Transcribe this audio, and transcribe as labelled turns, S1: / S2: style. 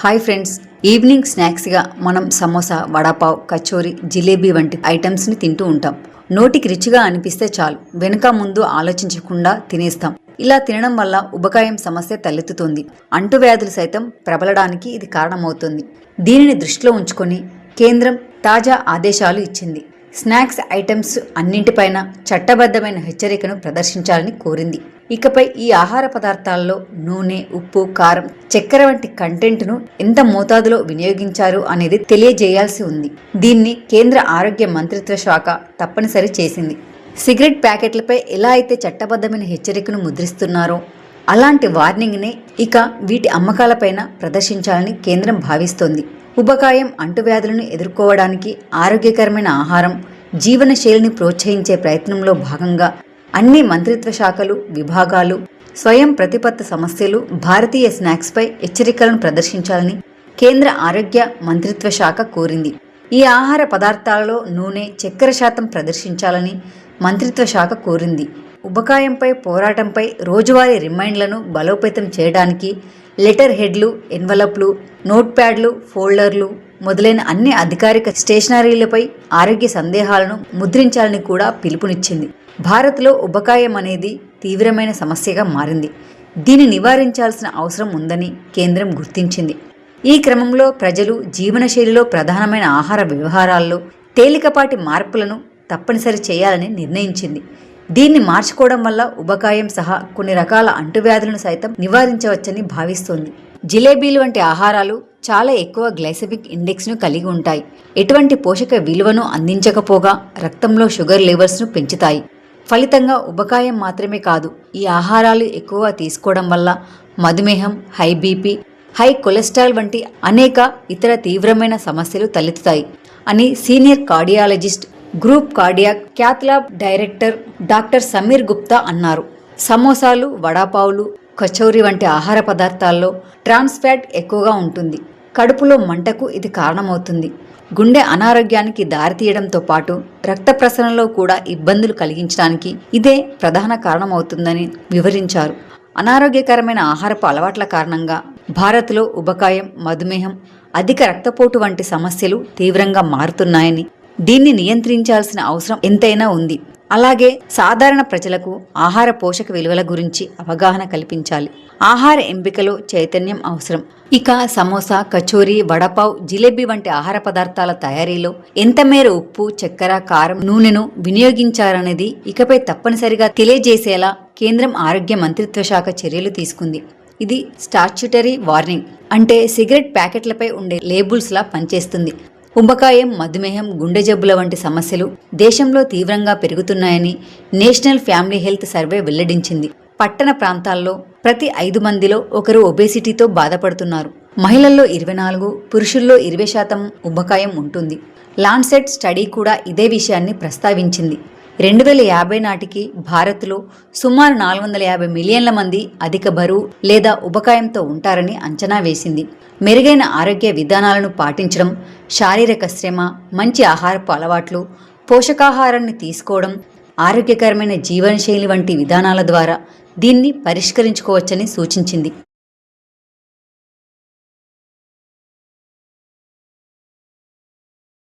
S1: Hi friends evening స్నాక్స్గా మనం సమోసా వడాపావ్ కచోరీ జిలేబీ వంటి ఐటమ్స్ని తింటూ ఉంటాం. నోటికి రుచిగా అనిపిస్తే చాలు. వెనుక ముందు ఆలోచించకుండా తినేస్తాం. ఇలా తినడం వల్ల ఉబకాయం సమస్య తలెత్తుతుంది. అంటువ్యాధులు సైతం ప్రబలడానికి ఇది కారణమవుతుంది. దీనిని దృష్టిలో ఉంచుకొని కేంద్రం తాజా ఆదేశాలు ఇచ్చింది. స్నాక్స్ ఐటమ్స్ అన్నింటిపైన చట్టబద్ధమైన హెచ్చరికను ప్రదర్శించాలని కోరింది. ఇకపై ఈ ఆహార పదార్థాల్లో నూనె ఉప్పు కారం చక్కెర వంటి కంటెంట్ను ఎంత మోతాదులో వినియోగించారు అనేది తెలియజేయాల్సి ఉంది. దీన్ని కేంద్ర ఆరోగ్య మంత్రిత్వ శాఖ తప్పనిసరి చేసింది. సిగరెట్ ప్యాకెట్లపై ఎలా అయితే చట్టబద్ధమైన హెచ్చరికను ముద్రిస్తున్నారో అలాంటి వార్నింగ్నే ఇక వీటి అమ్మకాలపైన ప్రదర్శించాలని కేంద్రం భావిస్తోంది. ఉబకాయం అంటువ్యాధులను ఎదుర్కోవడానికి ఆరోగ్యకరమైన ఆహారం జీవనశైలిని ప్రోత్సహించే ప్రయత్నంలో భాగంగా అన్ని మంత్రిత్వ శాఖలు విభాగాలు స్వయం ప్రతిపత్త సమస్యలు భారతీయ స్నాక్స్పై హెచ్చరికలను ప్రదర్శించాలని కేంద్ర ఆరోగ్య మంత్రిత్వ శాఖ కోరింది. ఈ ఆహార పదార్థాలలో నూనె చక్కెర శాతం ప్రదర్శించాలని మంత్రిత్వ శాఖ కోరింది. ఉబకాయంపై పోరాటంపై రోజువారీ రిమైండ్లను బలోపేతం చేయడానికి లెటర్ హెడ్లు ఎన్వలప్లు నోట్ ప్యాడ్లు ఫోల్డర్లు మొదలైన అన్ని అధికారిక స్టేషనరీలపై ఆరోగ్య సందేహాలను ముద్రించాలని కూడా పిలుపునిచ్చింది. భారత్లో ఉబకాయం అనేది తీవ్రమైన సమస్యగా మారింది. దీన్ని నివారించాల్సిన అవసరం ఉందని కేంద్రం గుర్తించింది. ఈ క్రమంలో ప్రజలు జీవనశైలిలో ప్రధానమైన ఆహార వ్యవహారాల్లో తేలికపాటి మార్పులను తప్పనిసరి చేయాలని నిర్ణయించింది. దీన్ని మార్చుకోవడం వల్ల ఉబకాయం సహా కొన్ని రకాల అంటువ్యాధులను సైతం నివారించవచ్చని భావిస్తోంది. జిలేబీలు వంటి ఆహారాలు చాలా ఎక్కువ గ్లైసెమిక్ ఇండెక్స్ను కలిగి ఉంటాయి. ఎటువంటి పోషక విలువను అందించకపోగా రక్తంలో షుగర్ లెవెల్స్ను పెంచుతాయి. ఫలితంగా ఉబకాయం మాత్రమే కాదు ఈ ఆహారాలు ఎక్కువ తీసుకోవడం వల్ల మధుమేహం హై బీపీ హై కొలెస్ట్రాల్ వంటి అనేక ఇతర తీవ్రమైన సమస్యలు తలెత్తుతాయి అని senior cardiologist group cardiac cath lab director doctor Sameer Gupta అన్నారు. సమోసాలు వడాపావులు కచోరీ వంటి ఆహార పదార్థాల్లో ట్రాన్స్ ఫ్యాట్ ఎక్కువగా ఉంటుంది. కడుపులో మంటకు ఇది కారణమవుతుంది. గుండె అనారోగ్యానికి దారితీయడంతో పాటు రక్త ప్రసరణలో కూడా ఇబ్బందులు కలిగించడానికి ఇదే ప్రధాన కారణమవుతుందని వివరించారు. అనారోగ్యకరమైన ఆహారపు అలవాట్ల కారణంగా భారత్లో ఉబకాయం మధుమేహం అధిక రక్తపోటు వంటి సమస్యలు తీవ్రంగా మారుతున్నాయని దీన్ని నియంత్రించాల్సిన అవసరం ఎంతైనా ఉంది. అలాగే సాధారణ ప్రజలకు ఆహార పోషక విలువల గురించి అవగాహన కల్పించాలి. ఆహార ఎంపికలో చైతన్యం అవసరం. ఇక సమోసా కచోరీ వడపావ్ జిలేబీ వంటి ఆహార పదార్థాల తయారీలో ఎంత మేర ఉప్పు చక్కెర కారం నూనెను వినియోగించారనేది ఇకపై తప్పనిసరిగా తెలియజేసేలా కేంద్రం ఆరోగ్య మంత్రిత్వ శాఖ చర్యలు తీసుకుంది. ఇది స్టాచ్యుటరీ వార్నింగ్. అంటే సిగరెట్ ప్యాకెట్లపై ఉండే లేబుల్స్లా పనిచేస్తుంది. కుంభకాయం మధుమేహం గుండె జబ్బుల వంటి సమస్యలు దేశంలో తీవ్రంగా పెరుగుతున్నాయని నేషనల్ ఫ్యామిలీ హెల్త్ సర్వే వెల్లడించింది. పట్టణ ప్రాంతాల్లో ప్రతి ఐదు మందిలో ఒకరు ఒబేసిటీతో బాధపడుతున్నారు. మహిళల్లో ఇరవై నాలుగు పురుషుల్లో ఇరవై శాతం ఉబ్బకాయం ఉంటుంది. లాన్సెట్ స్టడీ కూడా ఇదే విషయాన్ని ప్రస్తావించింది. రెండు వేల యాభై నాటికి భారత్లో సుమారు నాలుగు వందల యాభై మిలియన్ల మంది అధిక బరువు లేదా ఉపకాయంతో ఉంటారని అంచనా వేసింది. మెరుగైన ఆరోగ్య విధానాలను పాటించడం శారీరక శ్రమ మంచి ఆహారపు అలవాట్లు పోషకాహారాన్ని తీసుకోవడం ఆరోగ్యకరమైన జీవనశైలి వంటి విధానాల ద్వారా దీన్ని పరిష్కరించుకోవచ్చని సూచించింది.